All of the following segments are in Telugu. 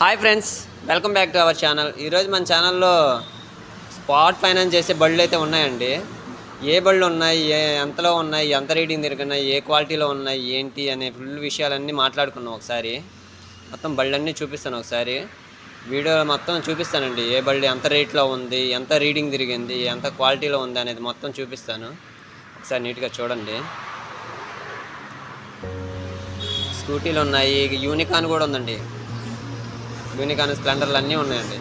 Hi friends welcome back to our channel ఈరోజు మన ఛానల్లో స్పాట్ ఫైనాన్స్ చేసే బళ్ళు అయితే ఉన్నాయండి. ఏ బళ్ళు ఉన్నాయి ఏ ఎంతలో ఉన్నాయి ఎంత రీడింగ్ తిరుగున్నాయి ఏ క్వాలిటీలో ఉన్నాయి ఏంటి అనే ఫుల్ విషయాలన్నీ మాట్లాడుకున్నాం ఒకసారి. మొత్తం బళ్ళన్నీ చూపిస్తాను ఒకసారి. వీడియో మొత్తం చూపిస్తానండి. ఏ బళ్ళు ఎంత రేట్లో ఉంది ఎంత రీడింగ్ తిరిగింది ఎంత క్వాలిటీలో ఉంది అనేది మొత్తం చూపిస్తాను. ఒకసారి నీట్గా చూడండి. స్కూటీలు ఉన్నాయి యూనికాన్ కూడా ఉందండి. యూనికాన్ స్ప్లెండర్లు అన్నీ ఉన్నాయండి.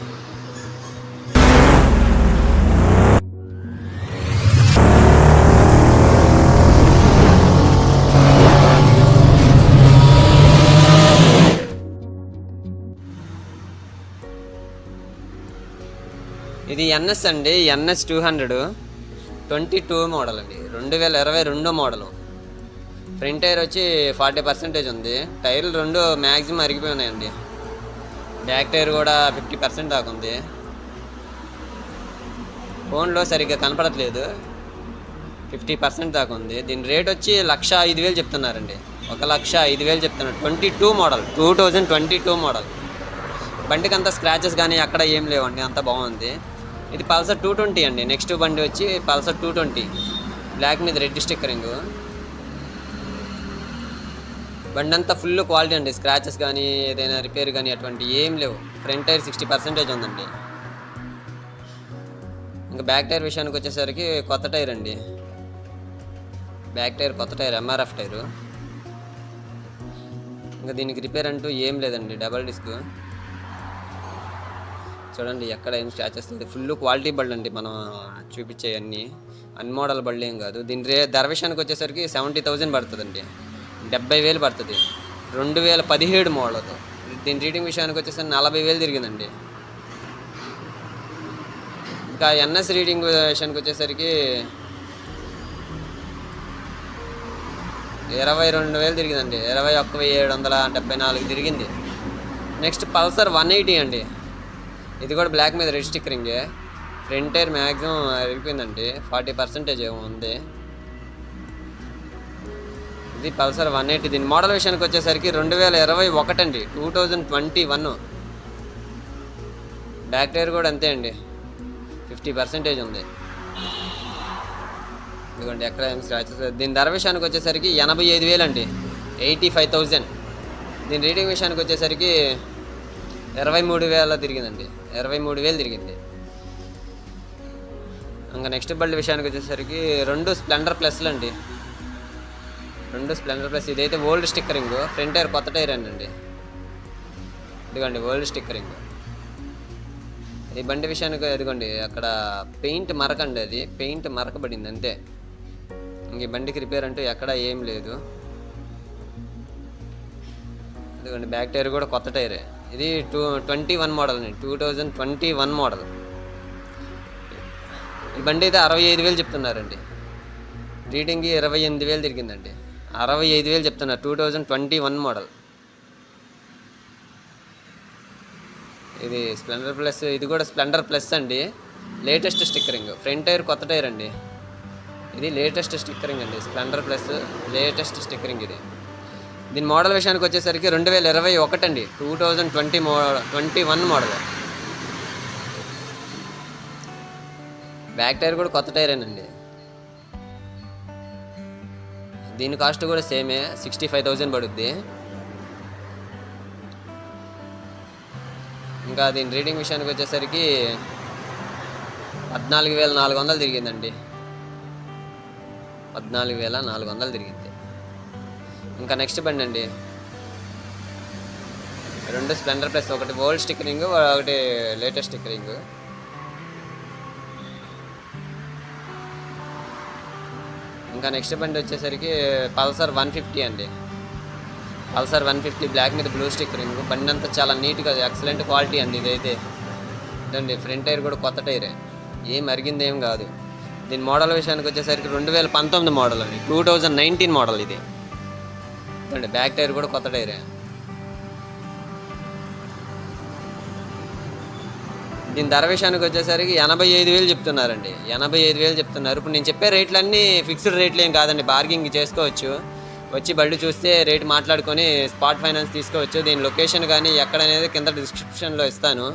ఇది ఎన్ఎస్ అండి NS two hundred twenty two model అండి. రెండు వేల ఇరవై రెండు మోడలు ఫ్రంట్ టైర్ వచ్చి ఫార్టీ పర్సెంటేజ్ ఉంది. టైర్లు రెండు మ్యాక్సిమం అరిగిపోయి ఉన్నాయండి. బ్యాక్ టైర్ కూడా ఫిఫ్టీ పర్సెంట్ దాకా ఉంది. ఫోన్లో సరిగ్గా కనపడట్లేదు. ఫిఫ్టీ పర్సెంట్ దాకా ఉంది. దీని రేట్ వచ్చి లక్ష ఐదు వేలు చెప్తున్నారండి. ఒక లక్ష ఐదు వేలు చెప్తున్నారు. Twenty two model two thousand twenty two model బండికి అంత స్క్రాచెస్ కానీ అక్కడ ఏం లేవండి. అంత బాగుంది. ఇది పల్సర్ టూ ట్వంటీ అండి. నెక్స్ట్ బండి వచ్చి పల్సర్ టూ ట్వంటీ బ్లాక్ మీద రెడ్ స్టిక్కరింగ్. బండి అంతా ఫుల్ క్వాలిటీ అండి. స్క్రాచెస్ కానీ ఏదైనా రిపేర్ కానీ అటువంటి ఏం లేవు. ఫ్రంట్ టైర్ సిక్స్టీ పర్సెంటేజ్ ఉందండి. ఇంకా బ్యాక్ టైర్ విషయానికి వచ్చేసరికి కొత్త టైర్ అండి. బ్యాక్ టైర్ కొత్త టైర్ ఎంఆర్ఎఫ్ టైరు. ఇంకా దీనికి రిపేర్ అంటూ ఏం లేదండి. Double disc. చూడండి ఎక్కడ ఏం స్క్రాచెస్ లేదు ఫుల్ క్వాలిటీ బళ్ళు అండి మనం చూపించే అన్ని అన్ మోడల్ బళ్ళు ఏం కాదు. దీని రే ధర విషయానికి వచ్చేసరికి సెవెంటీ థౌజండ్ పడుతుందండి. డెబ్బై వేలు పడుతుంది. రెండు వేల పదిహేడు మోడల్ దీని రీడింగ్ విషయానికి వచ్చేసరికి నలభై వేలు తిరిగిందండి. ఇంకా ఎన్ఎస్ రీడింగ్ విషయానికి వచ్చేసరికి ఇరవై రెండు వేలు తిరిగిందండి. ఇరవై ఒక్క వెయ్యి ఏడు వందల డెబ్బై నాలుగు తిరిగింది. నెక్స్ట్ పల్సర్ వన్ ఎయిటీ అండి. ఇది కూడా బ్లాక్ మీద రెడ్ స్టిక్కరింగే. ఫ్రంట్ టైర్ మ్యాక్సిమం అరిగిపోయిందండి ఫార్టీ పర్సెంటేజ్ ఏమో ఉంది. ఇది పల్సర్ వన్ ఎయిటీ. దీని మోడల్ విషయానికి వచ్చేసరికి రెండు వేల ఇరవై ఒకటండి two thousand twenty one. Back tyre కూడా అంతే అండి. ఫిఫ్టీ పర్సెంటేజ్ ఉంది. ఇదిగోండి ఎక్కడ ఏం స్క్రాచెస్ దీని ధర విషయానికి వచ్చేసరికి ఎనభై ఐదు వేలు అండి. Eighty five thousand. దీని రీడింగ్ విషయానికి వచ్చేసరికి ఇరవై మూడు వేల తిరిగిందండి. ఇరవై మూడు వేలు తిరిగింది. ఇంకా నెక్స్ట్ బల్డ్ విషయానికి వచ్చేసరికి రెండు స్ప్లెండర్ ప్లస్లు అండి. రెండు స్ప్లెండర్ ప్లస్ ఇదైతే ఓల్డ్ స్టిక్కరింగ్. ఫ్రంట్ టైర్ కొత్త టైర్ అండి. ఇదిగోండి ఓల్డ్ స్టిక్కరింగ్. ఈ బండి విషయానికి ఇదిగోండి అక్కడ పెయింట్ మరకండి అది. పెయింట్ మరకబడింది అంతే. ఇంక ఈ బండికి రిపేర్ అంటూ ఎక్కడ ఏం లేదు. ఇదిగోండి బ్యాక్ టైర్ కూడా కొత్త టైరే. ఇది టూ ట్వంటీ వన్ మోడల్ అండి two thousand twenty one model. ఈ బండి అయితే అరవై ఐదు వేలు చెప్తున్నారండి. రీడింగ్ ఇరవై ఎనిమిది వేలు తిరిగిందండి. అరవై ఐదు వేలు చెప్తున్నారు two thousand twenty one model. ఇది స్ప్లెండర్ ప్లస్ ఇది కూడా స్ప్లెండర్ ప్లస్ అండి. Latest stickering. ఫ్రంట్ టైర్ కొత్త టైర్ అండి. ఇది లేటెస్ట్ స్టిక్కరింగ్ అండి. స్ప్లెండర్ ప్లస్ లేటెస్ట్ స్టిక్కరింగ్ ఇది. దీని మోడల్ విషయానికి వచ్చేసరికి రెండు వేల ఇరవై ఒకటండి టూ థౌజండ్ ట్వంటీ మో twenty one model. Back tyre కూడా కొత్త టైరేనండి. దీని కాస్ట్ కూడా సేమే సిక్స్టీ ఫైవ్ థౌజండ్ పడుద్ది. ఇంకా దీని రీడింగ్ విషయానికి వచ్చేసరికి పద్నాలుగు వేల నాలుగు వందలు తిరిగిందండి. పద్నాలుగు వేల నాలుగు వందలు తిరిగింది. ఇంకా నెక్స్ట్ బండి అండి. రెండు స్ప్లెండర్ ప్లస్ ఒకటి ఓల్డ్ స్టిక్కరింగ్ ఒకటి లేటెస్ట్ స్టిక్కరింగ్. ఇంకా నెక్స్ట్ బండి వచ్చేసరికి పల్సర్ వన్ ఫిఫ్టీ అండి. పల్సర్ వన్ ఫిఫ్టీ బ్లాక్ మీద బ్లూ స్టిక్కరింగ్ బండి అంతా చాలా నీట్గా ఎక్సలెంట్ క్వాలిటీ అండి ఇదైతే. ఇదండి ఫ్రంట్ టైర్ కూడా కొత్త టైరే ఏం అరిగింది ఏం కాదు. దీని మోడల్ విషయానికి వచ్చేసరికి రెండు వేల పంతొమ్మిది మోడల్ అండి. టూ థౌజండ్ నైన్టీన్ మోడల్ ఇది. బ్యాక్ టైర్ కూడా కొత్త టైరే దీని ధర విషయానికి వచ్చేసరికి ఎనభై ఐదు వేలు చెప్తున్నారండి. ఎనభై ఐదు వేలు చెప్తున్నారు. ఇప్పుడు నేను చెప్పే రేట్లన్నీ ఫిక్స్డ్ రేట్లు ఏం కాదండి. బార్గింగ్ చేసుకోవచ్చు. వచ్చి బళ్ళు చూస్తే రేట్ మాట్లాడుకొని స్పాట్ ఫైనాన్స్ తీసుకోవచ్చు. దీని లొకేషన్ కానీ ఎక్కడనేది కింద డిస్క్రిప్షన్లో ఇస్తాను.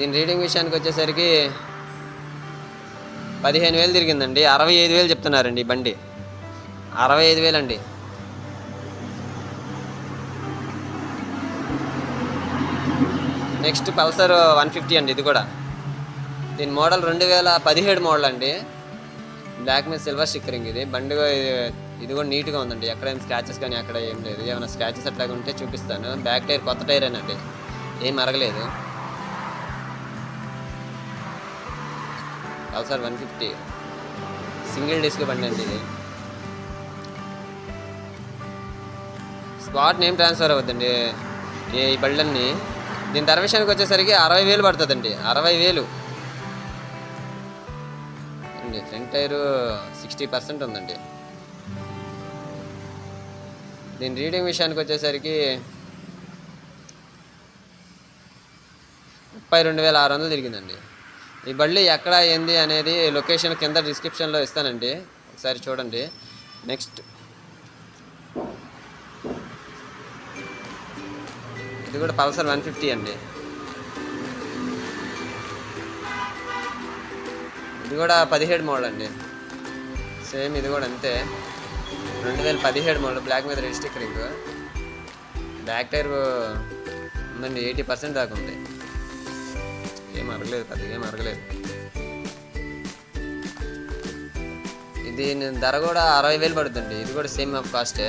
దీని రీడింగ్ విషయానికి వచ్చేసరికి పదిహేను వేలు తిరిగిందండి. అరవై ఐదు వేలు చెప్తున్నారండి బండి. అరవై ఐదు వేలు నెక్స్ట్ పల్సర్ వన్ ఫిఫ్టీ అండి ఇది కూడా. దీని మోడల్ రెండు వేల పదిహేడు మోడల్ అండి. బ్లాక్ మీద సిల్వర్ స్టిక్కరింగ్ ఇది. బండి ఇది- కూడా నీట్గా ఉందండి. ఎక్కడైనా స్క్రాచెస్ కానీ అక్కడ ఏం లేదు. ఏమైనా స్క్రాచెస్ అట్లాగా ఉంటే చూపిస్తాను. బ్యాక్ టైర్ కొత్త టైర్ అండి. ఏం అరగలేదు. Pulsar one fifty. Single disc బండి అండి ఇది. స్పాట్ నేమ్ ట్రాన్స్ఫర్ అవుతుందండి ఈ ఈ బళ్ళన్నీ దీని ధర విషయానికి వచ్చేసరికి అరవై వేలు పడుతుందండి అరవై వేలు. అండి ఫ్రంట్ టైరు సిక్స్టీ పర్సెంట్ ఉందండి. దీని రీడింగ్ విషయానికి వచ్చేసరికి ముప్పై రెండు వేల ఆరు వందలు తిరిగిందండి. ఈ బళ్ళు ఎక్కడ ఏంది అనేది లొకేషన్ కింద డిస్క్రిప్షన్లో ఇస్తానండి. ఒకసారి చూడండి. నెక్స్ట్ ఇది కూడా పల్సర్ వన్ ఫిఫ్టీ అండి. ఇది కూడా పదిహేడు మోడల్ అండి. సేమ్ ఇది కూడా అంతే. రెండు వేల పదిహేడు మోడల్ బ్లాక్ మీద రెడ్ స్టిక్కరింగ్. బ్యాక్ టైర్ ఉందండి ఎయిటీ పర్సెంట్ దాకా ఉంది. ఏం అరగలేదు పెద్దగా ఏం అరగలేదు. ఇది ధర కూడా అరవై వేలు పడుతుంది ఇది కూడా సేమ్ ఆఫ్ కాస్టే.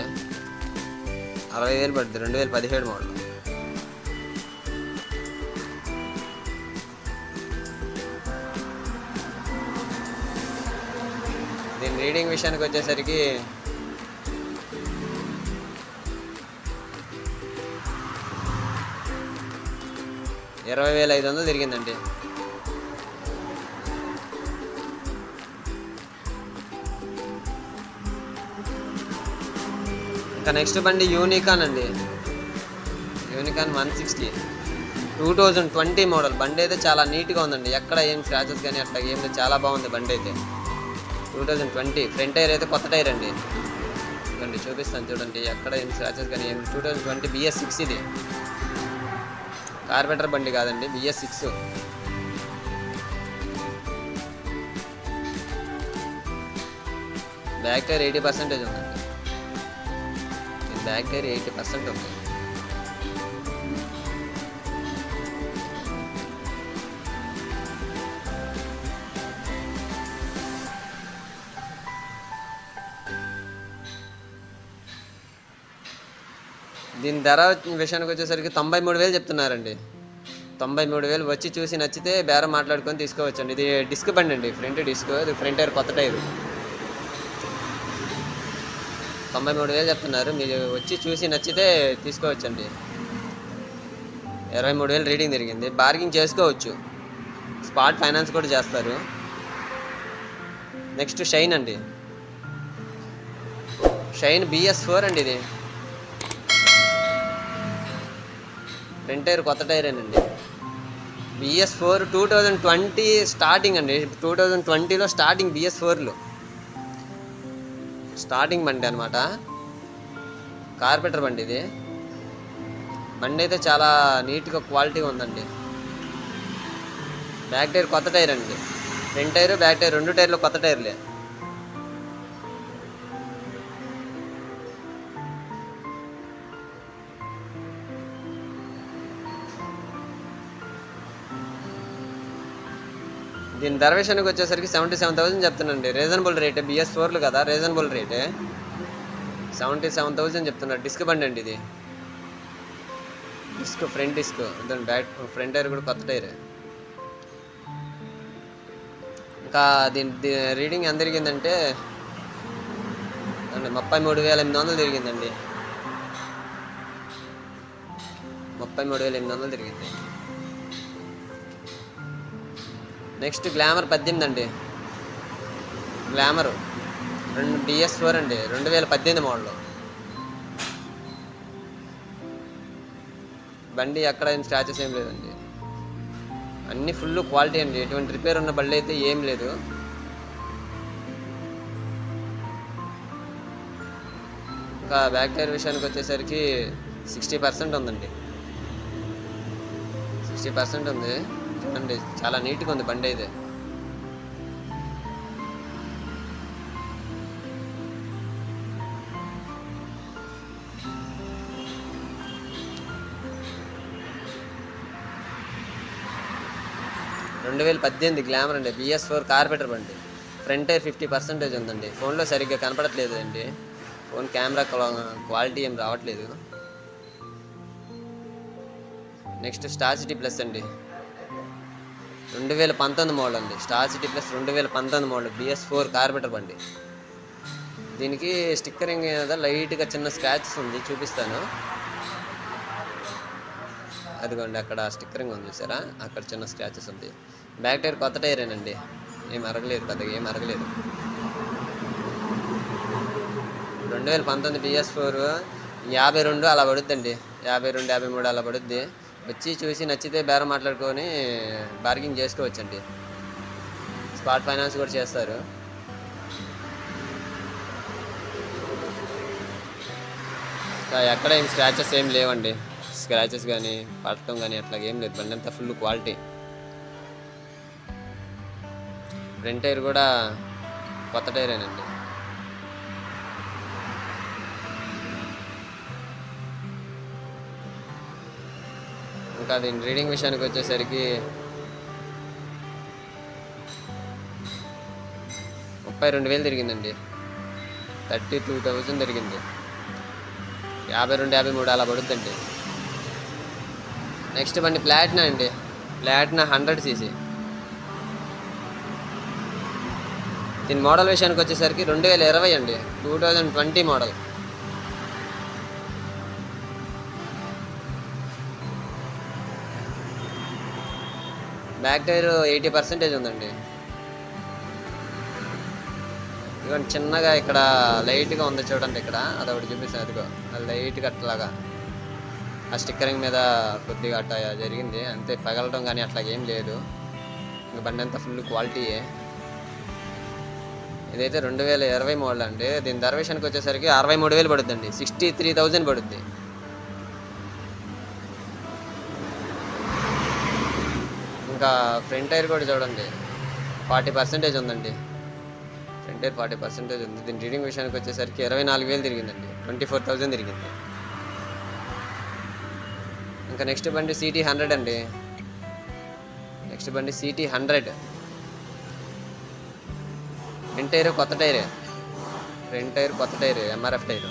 అరవై వేలు పడుతుంది రెండు వేల పదిహేడు మోడల్. రీడింగ్ విషయానికి వచ్చేసరికి ఇరవై వేల ఐదు వందలు తిరిగిందండి. ఇంకా నెక్స్ట్ బండి యూనికాన్ అండి. Unicorn one sixty. Two thousand twenty model. బండి అయితే చాలా నీట్గా ఉందండి. ఎక్కడ ఏం స్క్రాచెస్ కానీ అట్లా ఏం చాలా బాగుంది బండి అయితే. Two thousand twenty front tyre అయితే కొత్త టైర్ అండి. చూడండి చూపిస్తాను చూడండి ఎక్కడ ఏం స్క్రాచెస్ కానీ ఏం two thousand twenty BS six ఇది. కార్పెంటర్ బండి కాదండి BS six back tyre eighty percentage ఉందండి బ్యాక్ టైర్ ఎయిటీ పర్సెంట్ ఉంది. దీని ధర విషయానికి వచ్చేసరికి తొంభై మూడు వేలు చెప్తున్నారండి. తొంభై మూడు వేలు వచ్చి చూసి నచ్చితే బేరం మాట్లాడుకొని తీసుకోవచ్చండి. ఇది డిస్క్ బండి అండి ఫ్రంట్ డిస్క్. ఇది ఫ్రంట్ టైర్ కొత్త టైర్. తొంభై మూడు వేలు చెప్తున్నారు. మీరు వచ్చి చూసి నచ్చితే తీసుకోవచ్చండి. ఇరవై మూడు వేలు రీడింగ్ జరిగింది బార్గింగ్ చేసుకోవచ్చు. స్పాట్ ఫైనాన్స్ కూడా చేస్తారు. నెక్స్ట్ షైన్ అండి. షైన్ బిఎస్ ఫోర్ అండి ఇది. ఫ్రంట్ టైర్ కొత్త టైరేనండి BS four two thousand twenty starting అండి. టూ థౌజండ్ ట్వంటీలో స్టార్టింగ్ బిఎస్ ఫోర్లో స్టార్టింగ్ బండి అనమాట కార్పెంటర్ బండి ఇది. బండి అయితే చాలా నీట్గా క్వాలిటీగా ఉందండి. బ్యాక్ టైర్ కొత్త టైర్ అండి. ఫ్రంట్ టైర్ బ్యాక్ టైర్ రెండు టైర్లు కొత్త టైర్లే. దీని ధర విషయానికి వచ్చేసరికి సెవెంటీ సెవెన్ థౌసండ్ చెప్తున్నాండి రీజనబుల్ రేటే బిఎస్ ఫోర్లు కదా రీజనబుల్ రేటే. సెవెంటీ సెవెన్ థౌసండ్ చెప్తున్నారు. డిస్క్ బండి అండి ఇది. Disc front disc. దాని బ్యాక్ ఫ్రంట్ టైర్ కూడా కొత్త టైర్. ఇంకా దీని రీడింగ్ ఎంత తిరిగిందంటే అండి ముప్పై మూడు వేల ఎనిమిది వందలు తిరిగిందండి. ముప్పై మూడు వేల ఎనిమిది వందలు తిరిగింది. నెక్స్ట్ గ్లామర్ పద్దెనిమిది అండి. గ్లామర్. రెండు డిఎస్ ఫోర్ అండి. రెండు వేల పద్దెనిమిది మోడల్. బండి ఎక్కడ ఏం స్క్రాచెస్ ఏం లేదండి. అన్నీ ఫుల్ క్వాలిటీ అండి. ఎటువంటి రిపేర్ ఉన్న బళ్ళు అయితే ఏం లేదు. ఇంకా బ్యాక్ టైర్ విషయానికి వచ్చేసరికి సిక్స్టీ పర్సెంట్ ఉందండి. సిక్స్టీ పర్సెంట్ ఉంది. చూడండి చాలా నీట్గా ఉంది బండి అయితే. రెండు వేల పద్దెనిమిది గ్లామర్ అండి. బిఎస్ ఫోర్ కార్పెటర్ బండి. ఫ్రంట్ టైర్ ఫిఫ్టీ పర్సెంటేజ్ ఉందండి. ఫోన్లో సరిగ్గా కనపడట్లేదు అండి ఫోన్ కెమెరా క్వాలిటీ ఏం రావట్లేదు. నెక్స్ట్ స్టార్ సిటీ ప్లస్ అండి. రెండు వేల పంతొమ్మిది మోడల్ అండి. స్టార్ సిటీ ప్లస్ రెండు వేల పంతొమ్మిది మోడల్ బిఎస్ ఫోర్ కార్పెటర్ బండి. దీనికి స్టిక్కరింగ్ మీద లైట్గా చిన్న స్క్రాచెస్ ఉంది చూపిస్తాను. అదిగోండి అక్కడ స్టిక్కరింగ్ ఉంది చూసారా? అక్కడ చిన్న స్క్రాచెస్ ఉంది. బ్యాక్ టైర్ కొత్త టైరేనండి ఏం అరగలేదు పెద్దగా ఏం అరగలేదు. రెండు వేల పంతొమ్మిది బిఎస్ ఫోర్ యాభై రెండు అలా పడుద్దండి. యాభై రెండు యాభై మూడు అలా పడుద్ది. వచ్చి చూసి నచ్చితే బేరం మాట్లాడుకొని బార్గింగ్ చేసుకోవచ్చండి. స్పాట్ ఫైనాన్స్ కూడా చేస్తారు. ఎక్కడ ఏం స్క్రాచెస్ ఏం లేవండి. స్క్రాచెస్ కానీ పడటం కానీ అట్లా ఏం లేదు. బండి అంతా ఫుల్ క్వాలిటీ ఫ్రంట్ టైర్ కూడా కొత్త టైరేనండి ఇంకా దీని రీడింగ్ విషయానికి వచ్చేసరికి ముప్పై రెండు వేలు తిరిగిందండి. థర్టీ టూ థౌజండ్ తిరిగింది. యాభై రెండు యాభై మూడు అలా పడుతుందండి నెక్స్ట్ బండి ప్లాటినా అండి? Platina hundred CC. దీని మోడల్ విషయానికి వచ్చేసరికి రెండు వేల ఇరవై అండి. Two thousand twenty model. Back tyre eighty percentage ఉందండి. ఇదిగోండి చిన్నగా ఇక్కడ లైట్గా ఉంది చూడండి ఇక్కడ. అదొకటి చూపిస్తాను అదిగో అది లైట్గా అట్లాగా ఆ స్టిక్కరింగ్ మీద కొద్దిగా అట్లా జరిగింది. అంతే పగలడం కానీ అట్లా ఏం లేదు. ఇంక బండి అంతా ఫుల్ క్వాలిటీయే. ఇదైతే రెండు వేల ఇరవై మోడల్ అండి. దీని ధర విషయానికి వచ్చేసరికి అరవై మూడు వేలు పడుద్దండి. సిక్స్టీ త్రీ థౌజండ్ పడుద్ది. ఇంకా ఫ్రంట్ టైర్ కూడా చూడండి. ఫార్టీ పర్సెంటేజ్ ఉందండి. ఫ్రంట్ టైర్ ఫార్టీ పర్సెంటేజ్ ఉంది. దీని రీడింగ్ విషయానికి వచ్చేసరికి ఇరవై నాలుగు వేలు తిరిగిందండి. ట్వంటీ ఫోర్ థౌజండ్ తిరిగింది. ఇంకా నెక్స్ట్ బండి సిటీ హండ్రెడ్ అండి. నెక్స్ట్ బండి సిటీ హండ్రెడ్ ఫ్రంట్ టైర్ కొత్త టైరే. ఫ్రంట్ టైర్ కొత్త టైర్ ఎంఆర్ఎఫ్ టైర్.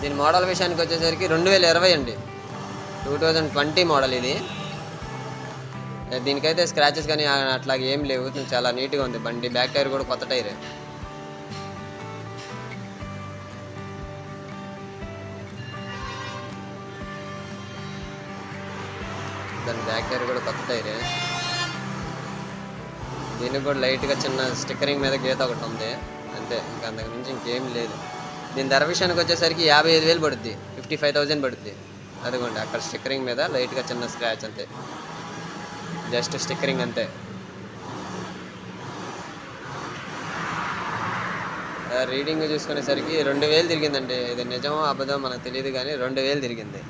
దీని మోడల్ విషయానికి వచ్చేసరికి రెండు వేల ఇరవై అండి. టూ థౌజండ్ ట్వంటీ మోడల్ ఇది దీనికైతే స్క్రాచెస్ కానీ అట్లా ఏం లేవు. చాలా నీట్గా ఉంది. బండి బ్యాక్ టైర్ కూడా కొత్త టైరే దాని బ్యాక్ టైర్ కూడా కొత్త టైరే దీనికి కూడా లైట్గా చిన్న స్టిక్కరింగ్ మీద గీత ఒకటి ఉంది. అంతే. ఇంకా అంతకు మించి ఇంకేం లేదు. దీని ధర విషయానికి వచ్చేసరికి యాభై ఐదు వేలు పడుద్ది. ఫిఫ్టీ ఫైవ్ థౌజండ్ పడుద్ది. అదిగోండి అక్కడ స్టిక్కరింగ్ మీద లైట్గా చిన్న స్క్రాచ్ అంతే. జస్ట్ స్టిక్కరింగ్ అంతే. రీడింగ్ చూసుకునేసరికి రెండు వేలు తిరిగిందండి. ఇది నిజమో అబద్ధం మనకు తెలియదు కానీ రెండు వేలు తిరిగింది.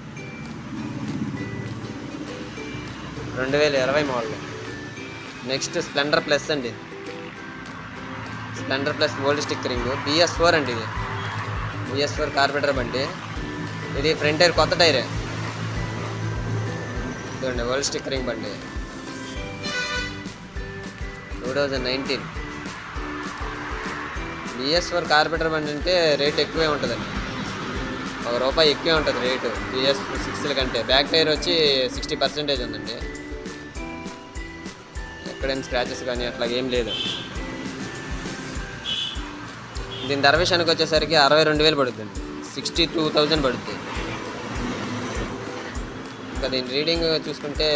రెండు వేల ఇరవై మోడల్. నెక్స్ట్ స్ప్లెండర్ ప్లస్ అండి. Splendor plus old stickering BS four అండి ఇది. బిఎస్ ఫోర్ కార్పెటర్ బండి. ఇది ఫ్రంట్ టైర్ కొత్త టైరే. చూడండి వరల్డ్ స్టిక్కరింగ్ బండి. Two thousand nineteen. BS four carburettor బండి అంటే రేట్ ఎక్కువే ఉంటుందండి. ఒక రూపాయి ఎక్కువే ఉంటుంది రేటు బిఎస్ సిక్స్ల కంటే. బ్యాక్ టైర్ వచ్చి సిక్స్టీ పర్సెంటేజ్ ఉందండి. ఎక్కడైనా స్క్రాచెస్ కానీ అట్లా ఏం లేదు. దీని ధర విషయానికి వచ్చేసరికి అరవై రెండు వేలు పడుతుంది సిక్స్టీ టూ థౌజండ్ పడుతుంది ఇంకా దీని రీడింగ్ చూసుకుంటే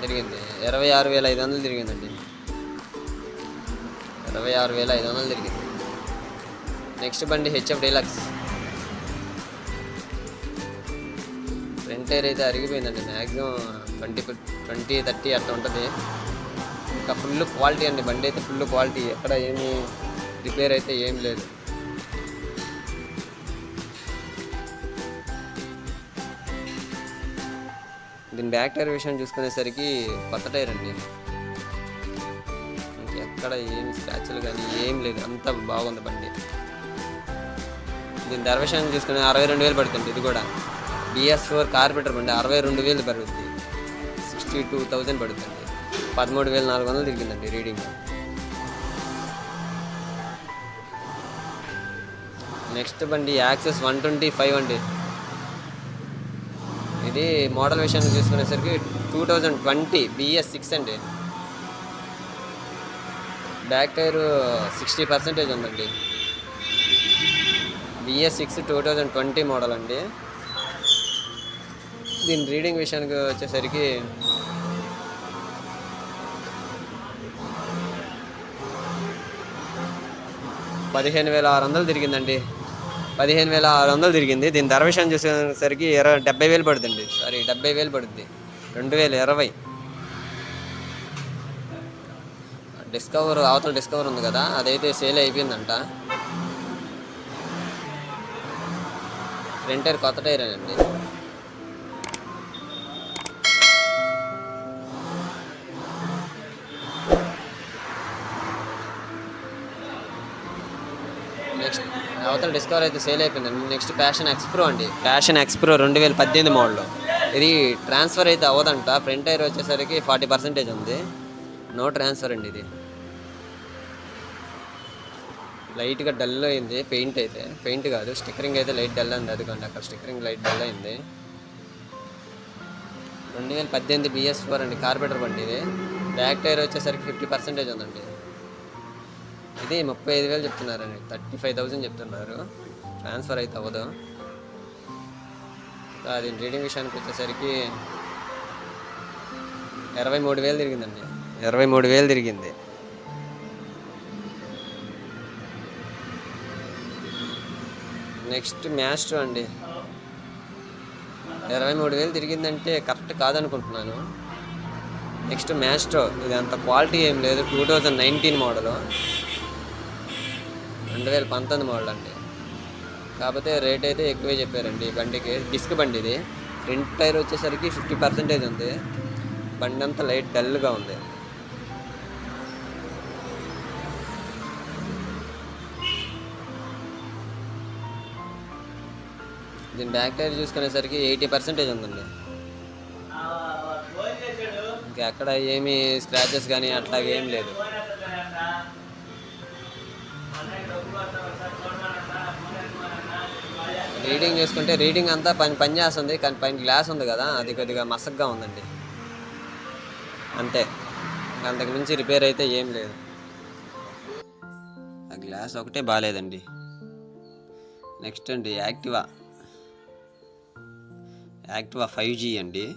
తిరిగింది ఇరవై ఆరు వేల ఐదు వందలు తిరిగిందండి. ఇరవై ఆరు వేల ఐదు వందలు తిరిగింది. నెక్స్ట్ బండి HF Deluxe. Front front tyre అయితే అరిగిపోయిందండి. మ్యాక్సిమం ట్వంటీ ట్వంటీ థర్టీ అట్లా ఉంటుంది. ఇంకా ఫుల్ క్వాలిటీ అండి. బండి అయితే ఫుల్ క్వాలిటీ. ఎక్కడ ఏమి రిపేర్ అయితే ఏం లేదు. దీని బ్యాక్ టైర్ విషయం చూసుకునేసరికి కొత్త టైర్ అండి. ఎక్కడ ఏమి స్క్రాచ్లు కానీ ఏం లేదు. అంత బాగుంది బండి. దీని ధర విషయం చూసుకుని అరవై రెండు వేలు పడుతుంది ఇది కూడా. బిఎస్ ఫోర్ కార్పెటర్ బండి అరవై రెండు వేలు పడుతుంది. సిక్స్టీ టూ థౌజండ్ పడుతుంది. పదమూడు వేల నాలుగు వందలు తిరిగిందండి రీడింగ్. నెక్స్ట్ బండి యాక్సెస్ వన్ ట్వంటీ ఫైవ్ అండి. ఇది మోడల్ విషయాన్ని చూసుకునేసరికి two thousand twenty BS six అండి. బ్యాక్ టైర్ సిక్స్టీ పర్సెంటేజ్ ఉందండి. BS six two thousand twenty model అండి. దీని రీడింగ్ విషయానికి వచ్చేసరికి పదిహేను వేల ఆరు వందలు తిరిగిందండి. పదిహేను వేల ఆరు వందలు తిరిగింది. దీని ధర విషయం చూసేసరికి ఇరవై డెబ్బై వేలు పడుతుంది. సారీ డెబ్బై వేలు పడుద్ది. రెండు వేల ఇరవై. డిస్కవర్ అవతల డిస్కవర్ ఉంది కదా అదైతే సేల్ అయిపోయిందంట. ఫ్రంట్ టైర్ కొత్త టైర్ అండి. అవతల డిస్కవర్ అయితే సేల్ అయిపోయిందండి నెక్స్ట్ ప్యాషన్ ఎక్స్ప్రో అండి. ప్యాషన్ ఎక్స్ప్రో రెండు వేల పద్దెనిమిది మోడల్ ఇది ట్రాన్స్ఫర్ అయితే అవ్వదంట. ఫ్రంట్ టైర్ వచ్చేసరికి ఫార్టీ పర్సెంటేజ్ ఉంది. నో ట్రాన్స్ఫర్ అండి ఇది. లైట్గా డల్ అయింది. పెయింట్ అయితే. పెయింట్ కాదు. స్టిక్కరింగ్ అయితే లైట్ డల్ అయింది అదిగోండి అక్కడ స్టిక్కరింగ్ లైట్ డల్ అయింది. రెండు వేల పద్దెనిమిది బిఎస్ ఫోర్ అండి. కార్పెటర్ బండి ఇది. బ్యాక్ టైర్ వచ్చేసరికి ఫిఫ్టీ పర్సెంటేజ్ ఉందండి. ఇది ముప్పై ఐదు వేలు చెప్తున్నారండి థర్టీ ఫైవ్ థౌజండ్ చెప్తున్నారు. ట్రాన్స్ఫర్ అయితే అవ్వదు. అది రీడింగ్ విషయానికి వచ్చేసరికి ఇరవై మూడు వేలు తిరిగిందండి. ఇరవై మూడు వేలు తిరిగింది. నెక్స్ట్ మ్యాస్ట్రో అండి. ఇరవై మూడు వేలు తిరిగిందంటే కరెక్ట్ కాదనుకుంటున్నాను. నెక్స్ట్ మ్యాస్ట్రో ఇది అంత క్వాలిటీ ఏం లేదు. Two thousand nineteen model. రెండు వేల పంతొమ్మిది మోడల్ అండి కాకపోతే రేట్ అయితే ఎక్కువే చెప్పారండి. ఈ బండికి డిస్క్ బండి ఇది ఫ్రంట్ టైర్ వచ్చేసరికి ఫిఫ్టీ పర్సెంటేజ్ ఉంది. బండి అంతా లైట్ డల్గా ఉంది. దీని బ్యాక్ టైర్ చూసుకునేసరికి ఎయిటీ పర్సెంటేజ్ ఉందండి. ఇంకా ఎక్కడ ఏమీ స్క్రాచెస్ కానీ అట్లా ఏం లేదు. రీడింగ్ చూసుకుంటే రీడింగ్ అంతా పని పని చేస్తుంది కానీ పైన గ్లాస్ ఉంది కదా అది కొద్దిగా మసగ్గా ఉందండి. అంతే. అంతకు మించి రిపేర్ అయితే ఏం లేదు. ఆ గ్లాస్ ఒకటే బాగాలేదండి నెక్స్ట్ అండి యాక్టివా. యాక్టివా ఫైవ్ జీ అండి.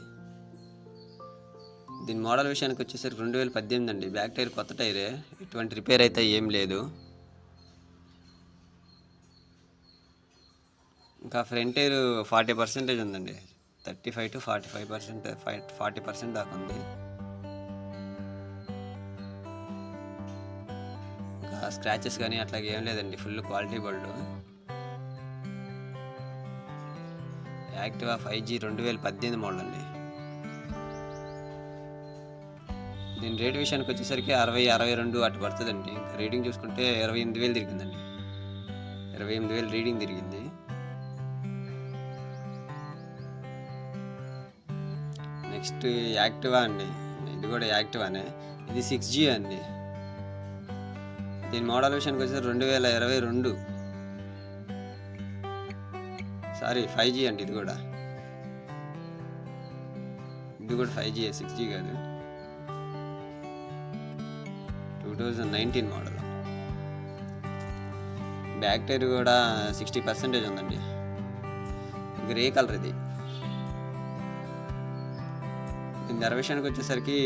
దీని మోడల్ విషయానికి వచ్చేసరికి రెండు వేల పద్దెనిమిది అండి. బ్యాక్ టైర్ కొత్త టైరే. ఎటువంటి రిపేర్ అయితే ఏం లేదు. ఇంకా ఫ్రంట్ ఎయిర్ ఫార్టీ పర్సెంటేజ్ ఉందండి. Thirty five to forty five percent five forty percent దాకా ఉంది. ఇంకా స్క్రాచెస్ కానీ అట్లా ఏం లేదండి full quality build. Activa five G రెండు వేల పద్దెనిమిది మోడల్ అండి. దీని రేట్ విషయానికి వచ్చేసరికి అరవై అరవై రెండు అటు పడుతుందండి. ఇంకా రీడింగ్ చూసుకుంటే ఇరవై ఎనిమిది వేలు తిరిగిందండి. ఇరవై ఎనిమిది వేలు రీడింగ్ తిరిగింది. నెక్స్ట్ యాక్టివా అండి? ఇది కూడా యాక్టివానే. ఇది సిక్స్ జీ అండి. దీని మోడల్ విషయానికి వచ్చేసి రెండు వేల ఇరవై రెండు. సారీ ఫైవ్ జీ అండి ఇది కూడా. ఇది కూడా ఫైవ్ జీ సిక్స్ జీ కాదు. Two thousand nineteen model. Back tyre కూడా సిక్స్టీ పర్సెంటేజ్ ఉందండి. గ్రే కలర్ ఇది. దీని వచ్చేసరికి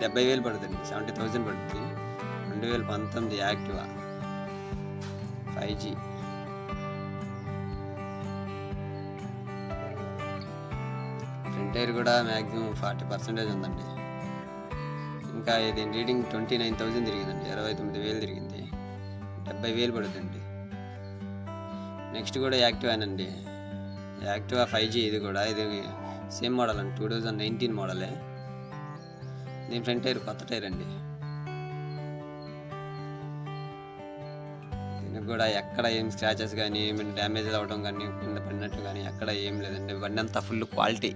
డెబ్బై వేలు పడుతుంది సెవెంటీ థౌజండ్ పడుతుంది. రెండు వేల పంతొమ్మిది యాక్టివా? Five G. టైర్ కూడా మ్యాక్సిమం ఫార్టీ పర్సెంటేజ్ ఉందండి. ఇంకా ఇది రీడింగ్ ట్వంటీ నైన్ థౌజండ్ తిరిగిందండి ఇరవై తొమ్మిది వేలు తిరిగింది. డెబ్బై వేలు పడుతుంది నెక్స్ట్ కూడా యాక్టివానండి. యాక్టివా ఫైవ్ జీ ఇది కూడా ఇది సేమ్ మోడల్ అండి. టూ థౌజండ్ నైన్టీన్ మోడలే. దీని ఫ్రంట్ టైర్ కొత్త టైర్ అండి. దీనికి కూడా ఎక్కడ ఏం స్క్రాచెస్ కానీ ఏమి డ్యామేజ్ అవ్వడం కానీ కింద పడినట్టు కానీ ఎక్కడ ఏం లేదండి. బండి అంతా ఫుల్ క్వాలిటీ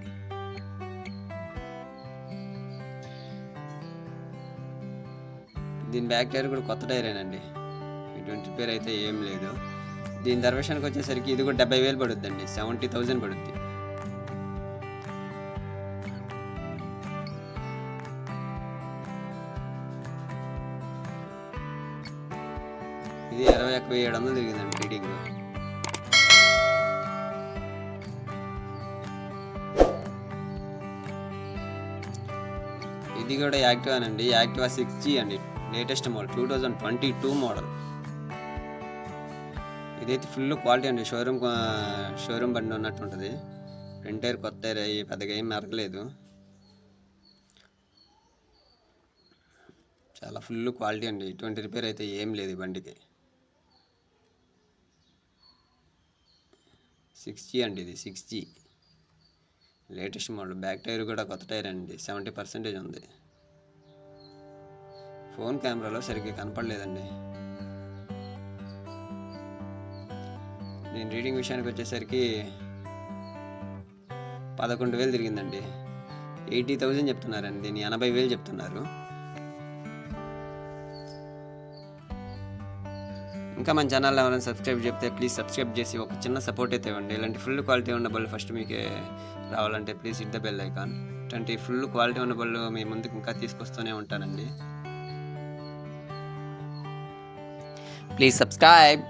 దీని బ్యాక్ టైర్ కూడా కొత్త టైరేనండి ఇటువంటి పేరు అయితే ఏం లేదు. దీని ధర వచ్చేసరికి ఇది కూడా డెబ్బై వేలు పడుద్దండి. సెవెంటీ థౌజండ్ పడుద్ది. ఇది ఇరవై ఒక్క ఏడు వందలు తిరిగిందండి రీడింగ్. ఇది కూడా యాక్టివా అండి యాక్టివా సిక్స్ జీ అండి latest model two thousand twenty two model ఇదైతే ఫుల్ క్వాలిటీ అండి షోరూమ్ షోరూమ్ బండి ఉన్నట్టు ఉంటుంది. ఫ్రంట్ టైర్ కొత్త టైర్ అయ్యి పెద్దగా ఏం మెరగలేదు చాలా ఫుల్ క్వాలిటీ అండి ఇటువంటి రిపేర్ అయితే ఏం లేదు ఈ బండికి. సిక్స్ జీ అండి ఇది six G latest model back tyre కూడా కొత్త టైర్ అండి సెవెంటీ పర్సెంటేజ్ ఉంది. ఫోన్ కెమెరాలో సరిగ్గా కనపడలేదండి. నేను రీడింగ్ విషయానికి వచ్చేసరికి పదకొండు వేలు తిరిగిందండి. ఎయిటీ థౌజండ్ చెప్తున్నారండి దీన్ని ఎనభై వేలు చెప్తున్నారు. ఇంకా మన ఛానల్ ఎవరైనా సబ్స్క్రైబ్ చెప్తే ప్లీజ్ సబ్స్క్రైబ్ చేసి ఒక చిన్న సపోర్ట్ అయితే ఇవ్వండి. ఇలాంటి ఫుల్ క్వాలిటీ ఉన్న బళ్ళు ఫస్ట్ మీకే రావాలంటే please hit the bell icon ఇట్లాంటి ఫుల్ క్వాలిటీ ఉన్న బళ్ళు మీ ముందుకు ఇంకా తీసుకొస్తూనే ఉంటానండి. Please subscribe